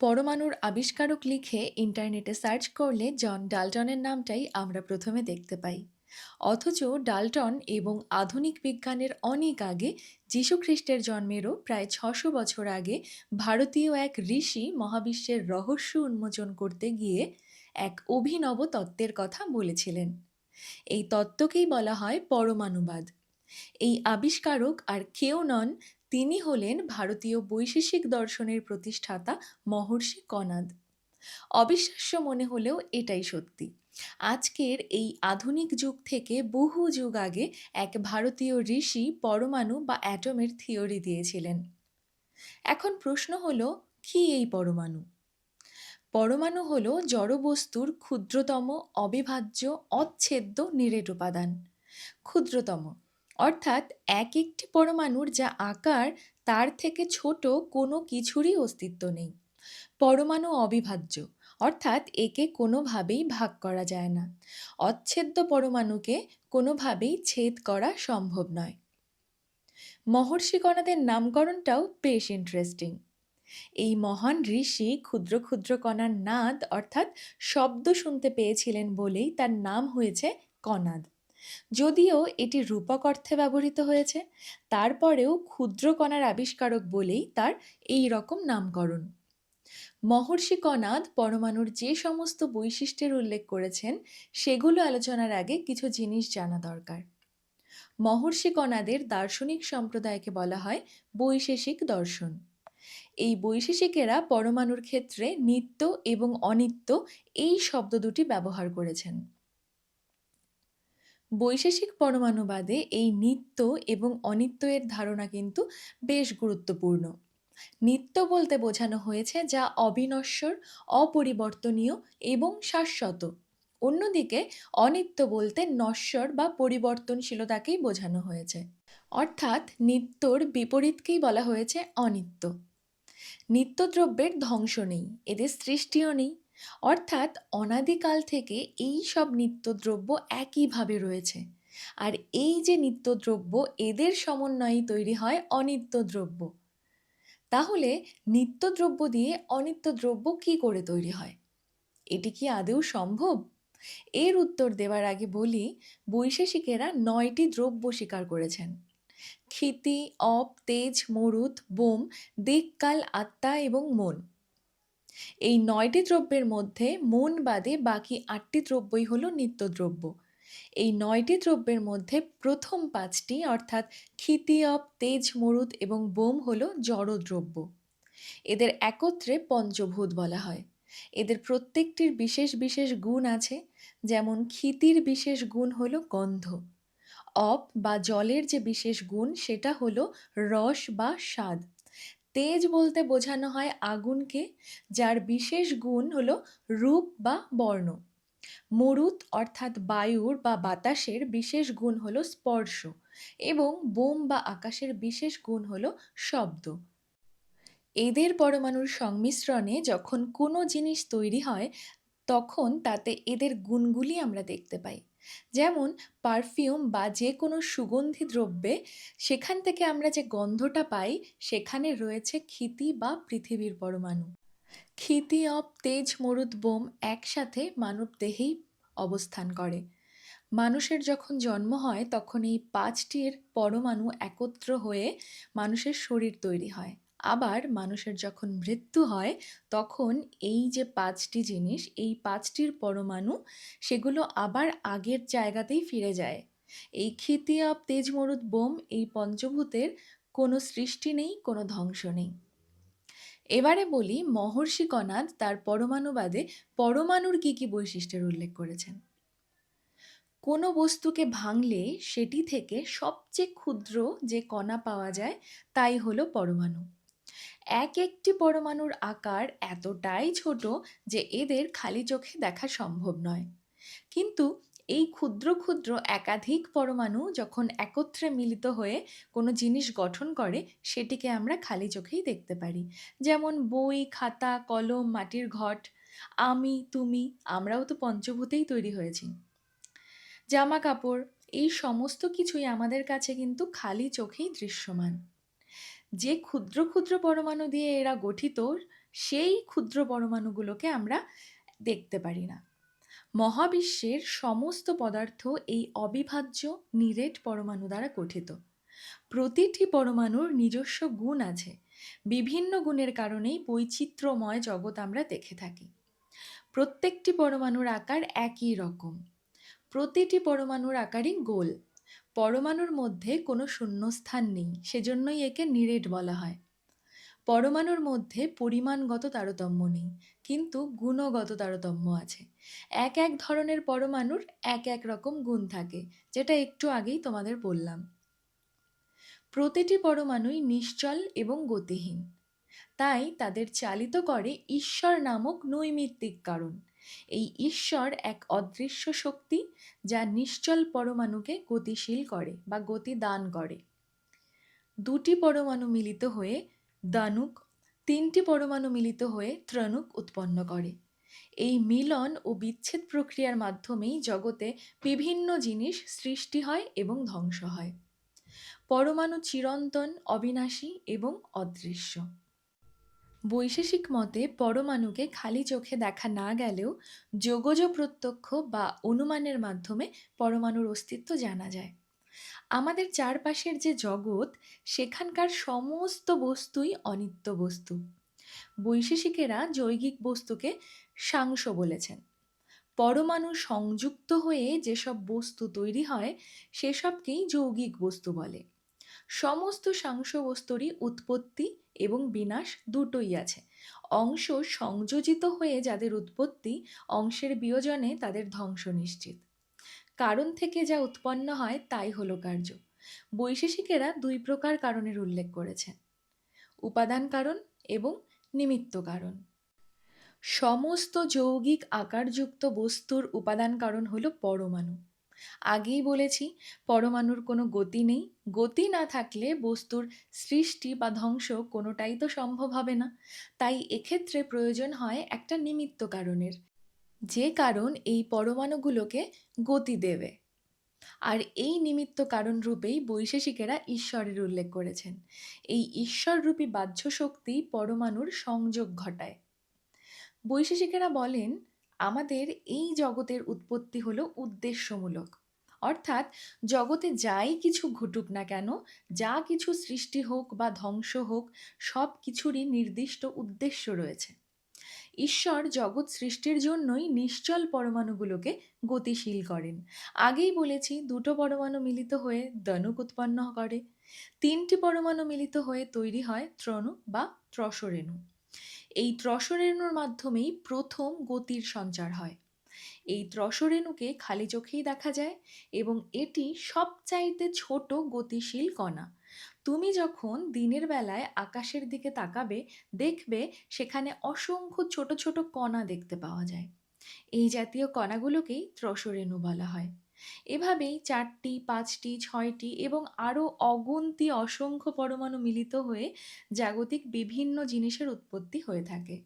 পরমাণুর আবিষ্কারক লিখে ইন্টারনেটে সার্চ করলে জন ডাল্টনের নামটাই আমরা প্রথমে দেখতে পাই। অথচ ডাল্টন এবং আধুনিক বিজ্ঞানের অনেক আগে যীশুখ্রিস্টের জন্মেরও প্রায় ছশো বছর আগে ভারতীয় এক ঋষি মহাবিশ্বের রহস্য উন্মোচন করতে গিয়ে এক অভিনব তত্ত্বের কথা বলেছিলেন। এই তত্ত্বকেই বলা হয় পরমাণুবাদ। এই আবিষ্কারক আর কেউ নন তিনি হলেন ভারতীয় বৈশেষিক দর্শনের প্রতিষ্ঠাতা মহর্ষি কনাদ। অবিশ্বাস্য মনে হলেও এটাই সত্যি। আজকের এই আধুনিক যুগ থেকে বহু যুগ আগে এক ভারতীয় ঋষি পরমাণু বা অ্যাটমের থিওরি দিয়েছিলেন। এখন প্রশ্ন হলো, কি এই পরমাণু? পরমাণু হলো জড়বস্তুর ক্ষুদ্রতম, অবিভাজ্য, অচ্ছেদ্য, নিরেট উপাদান। ক্ষুদ্রতম। অর্থাৎ এক একটি পরমাণুর যা আকার, তার থেকে ছোট কোনো কিছুরই অস্তিত্ব নেই। পরমাণু অবিভাজ্য, অর্থাৎ একে কোনোভাবেই ভাগ করা যায় না। অচ্ছেদ্য পরমাণুকে কোনোভাবেই ছেদ করা সম্ভব নয়। মহর্ষি কণাদের নামকরণটাও বেশ ইন্টারেস্টিং এই মহান ঋষি ক্ষুদ্র ক্ষুদ্র কণার নাদ, অর্থাৎ শব্দ শুনতে পেয়েছিলেন বলেই তার নাম হয়েছে কনাদ যদিও এটি রূপক অর্থে ব্যবহৃত হয়েছে, তারপরেও ক্ষুদ্র কণার আবিষ্কারক বলেই তার এই রকম নামকরণ। মহর্ষি কনাদ পরমাণুর যে সমস্ত বৈশিষ্ট্যের উল্লেখ করেছেন, সেগুলো আলোচনার আগে কিছু জিনিস জানা দরকার। মহর্ষি কণাদের দার্শনিক সম্প্রদায়কে বলা হয় বৈশেষিক দর্শন। এই বৈশেষিকেরা পরমাণুর ক্ষেত্রে নিত্য এবং অনিত্য এই শব্দ দুটি ব্যবহার করেছেন। বৈশেষিক পরমাণুবাদে এই নিত্য এবং অনিত্য এর ধারণা কিন্তু বেশ গুরুত্বপূর্ণ। নিত্য বলতে বোঝানো হয়েছে যা অবিনশ্বর, অপরিবর্তনীয় এবং শাশ্বত। অন্যদিকে অনিত্য বলতে নশ্বর বা পরিবর্তনশীলতাকেই বোঝানো হয়েছে। অর্থাৎ নিত্যর বিপরীতকেই বলা হয়েছে অনিত্য। নিত্যদ্রব্যের ধ্বংস নেই, এদের সৃষ্টিও নেই। অর্থাৎ অনাদিকাল থেকে এই সব নিত্যদ্রব্য একইভাবে রয়েছে। আর এই যে নিত্যদ্রব্য, এদের সমন্বয়েই তৈরি হয় অনিত্য দ্রব্য তাহলে নিত্যদ্রব্য দিয়ে অনিত্য দ্রব্য কী করে তৈরি হয়? এটি কি আদৌ সম্ভব? এর উত্তর দেওয়ার আগে বলি, বৈশেষিকেরা নয়টি দ্রব্য স্বীকার করেছেন। ক্ষিতি, অপ, তেজ, মরুত, বোম, দিককাল, আত্মা এবং মন। এই নয়টি দ্রব্যের মধ্যে মন বাদে বাকি আটটি দ্রব্যই হলো নিত্যদ্রব্য। এই নয়টি দ্রব্যের মধ্যে প্রথম পাঁচটি, অর্থাৎ অপ, তেজ মরুত এবং বোম হলো জড়দ্রব্য। এদের একত্রে পঞ্চভূত বলা হয়। এদের প্রত্যেকটির বিশেষ বিশেষ গুণ আছে, যেমন ক্ষিতির বিশেষ গুণ হলো গন্ধ। অপ বা জলের যে বিশেষ গুণ, সেটা হলো রস বা স্বাদ। তেজ বলতে বোঝানো হয় আগুনকে, যার বিশেষ গুণ হলো রূপ বা বর্ণ। মরুত অর্থাৎ বায়ুর বা বাতাসের বিশেষ গুণ হলো স্পর্শ এবং বোম বা আকাশের বিশেষ গুণ হলো শব্দ। এদের পরমাণুর সংমিশ্রণে যখন কোনো জিনিস তৈরি হয়, তখন তাতে এদের গুণগুলি আমরা দেখতে পাই। যেমন পারফিউম বা যে কোনো সুগন্ধি দ্রব্যে সেখান থেকে আমরা যে গন্ধটা পাই, সেখানে রয়েছে ক্ষিতি বা পৃথিবীর পরমাণু। ক্ষিতি অপ তেজ মরুদ বোম একসাথে মানব দেহেই অবস্থান করে। মানুষের যখন জন্ম হয়, তখন এই পাঁচটির পরমাণু একত্র হয়ে মানুষের শরীর তৈরি হয়। আবার মানুষের যখন মৃত্যু হয়, তখন এই যে পাঁচটি জিনিস, এই পাঁচটির পরমাণু, সেগুলো আবার আগের জায়গাতেই ফিরে যায়। এই ক্ষিতিয়াব তেজমরুদ বোম, এই পঞ্চভূতের কোনো সৃষ্টি নেই, কোনো ধ্বংস নেই। এবারে বলি, মহর্ষি কনাদ তার পরমাণুবাদে পরমাণুর কী কী বৈশিষ্ট্যের উল্লেখ করেছেন? কোনো বস্তুকে ভাঙলে সেটি থেকে সবচেয়ে ক্ষুদ্র যে কণা পাওয়া যায়, তাই হলো পরমাণু। এক একটি পরমাণুর আকার এতটাই ছোট যে এদের খালি চোখে দেখা সম্ভব নয়। কিন্তু এই ক্ষুদ্র ক্ষুদ্র একাধিক পরমাণু যখন একত্রে মিলিত হয়ে কোনো জিনিস গঠন করে, সেটিকে আমরা খালি চোখেই দেখতে পারি। যেমন বই, খাতা, কলম, মাটির ঘট, আমি, তুমি, আমরাও তো পঞ্চভূতেই তৈরি হয়েছি। জামা কাপড়, এই সমস্ত কিছুই আমাদের কাছে কিন্তু খালি চোখেই দৃশ্যমান। যে ক্ষুদ্র ক্ষুদ্র পরমাণু দিয়ে এরা গঠিত, সেই ক্ষুদ্র পরমাণুগুলোকে আমরা দেখতে পারি না। মহাবিশ্বের সমস্ত পদার্থ এই অবিভাজ্য, নিরেট পরমাণু দ্বারা গঠিত। প্রতিটি পরমাণুর নিজস্ব গুণ আছে। বিভিন্ন গুণের কারণেই বৈচিত্র্যময় জগৎ আমরা দেখে থাকি। প্রত্যেকটি পরমাণুর আকার একই রকম। প্রতিটি পরমাণুর আকারই গোল। পরমাণুর মধ্যে কোনো শূন্যস্থান নেই, সেজন্যই একে নিরেট বলা হয়। পরমাণুর মধ্যে পরিমাণগত তারতম্য নেই, কিন্তু গুণগত তারতম্য আছে। এক এক ধরনের পরমাণুর এক এক রকম গুণ থাকে, যেটা একটু আগেই তোমাদের বললাম। প্রতিটি পরমাণুই নিশ্চল এবং গতিহীন। তাই তাদের চালিত করে ঈশ্বর নামক নৈমিত্তিক কারণ। এই ঈশ্বর এক অদৃশ্য শক্তি যা নিশ্চল পরমাণুকে গতিশীল করে বা গতি দান করে। দুটি পরমাণু মিলিত হয়ে দানুক, তিনটি পরমাণু মিলিত হয়ে ত্রণুক উৎপন্ন করে। এই মিলন ও বিচ্ছেদ প্রক্রিয়ার মাধ্যমেই জগতে বিভিন্ন জিনিস সৃষ্টি হয় এবং ধ্বংস হয়। পরমাণু চিরন্তন, অবিনাশী এবং অদৃশ্য। বৈশেষিক মতে পরমাণুকে খালি চোখে দেখা না গেলেও যোগজ প্রত্যক্ষ বা অনুমানের মাধ্যমে পরমাণুর অস্তিত্ব জানা যায়। আমাদের চারপাশের যে জগৎ, সেখানকার সমস্ত বস্তুই অনিত্য বস্তু। বৈশেষিকেরা যৌগিক বস্তুকে সাংস বলেছেন। পরমাণু সংযুক্ত হয়ে যেসব বস্তু তৈরি হয়, সেসবকেই যৌগিক বস্তু বলে। সমস্ত সাংস বস্তুরই উৎপত্তি এবং বিনাশ দুটোই আছে। অংশ সংযোজিত হয়ে যাদের উৎপত্তি, অংশের বিয়োজনে তাদের ধ্বংস নিশ্চিত। কারণ থেকে যা উৎপন্ন হয় তাই হলো কার্য। বৈশেষিকেরা দুই প্রকার কারণের উল্লেখ করেছেন। উপাদান কারণ এবং নিমিত্ত কারণ। সমস্ত যৌগিক আকারযুক্ত বস্তুর উপাদান কারণ হলো পরমাণু। আগেই বলেছি, পরমাণুর কোনো গতি নেই। গতি না থাকলে বস্তুর সৃষ্টি বা ধ্বংস কোনোটাই তো সম্ভব হবে না। তাই এক্ষেত্রে প্রয়োজন হয় একটা নিমিত্ত কারণের, যে কারণ এই পরমাণুগুলোকে গতি দেবে। আর এই নিমিত্ত কারণ রূপেই বৈশেষিকেরা ঈশ্বরের উল্লেখ করেছেন। এই ঈশ্বররূপী বাহ্য শক্তি পরমাণুর সংযোগ ঘটায়। বৈশেষিকেরা বলেন আমাদের এই জগতের উৎপত্তি হলো উদ্দেশ্যমূলক। অর্থাৎ জগতে যাই কিছু ঘটুক না কেন, যা কিছু সৃষ্টি হোক বা ধ্বংস হোক, সব কিছুরই নির্দিষ্ট উদ্দেশ্য রয়েছে। ঈশ্বর জগৎ সৃষ্টির জন্যই নিশ্চল পরমাণুগুলোকে গতিশীল করেন। আগেই বলেছি, দুটো পরমাণু মিলিত হয়ে দনুক উৎপন্ন করে। তিনটি পরমাণু মিলিত হয়ে তৈরি হয় ত্রণু বা ত্রসরেণু। এই ত্রসরেণুর মাধ্যমেই প্রথম গতির সঞ্চার হয়। এই ত্রসরেণুকে খালি চোখেই দেখা যায় এবং এটি সবচাইতে ছোট গতিশীল কণা। তুমি যখন দিনের বেলায় আকাশের দিকে তাকাবে, দেখবে সেখানে অসংখ্য ছোট ছোট কণা দেখতে পাওয়া যায়। এই জাতীয় কণাগুলোকেই ত্রসরেণু বলা হয়। এভাবেই চারটি, পাঁচটি, ছয়টি এবং আরও অগুন্তি, অসংখ্য পরমাণু মিলিত হয়ে জাগতিক বিভিন্ন জিনিসের উৎপত্তি হয়ে থাকে।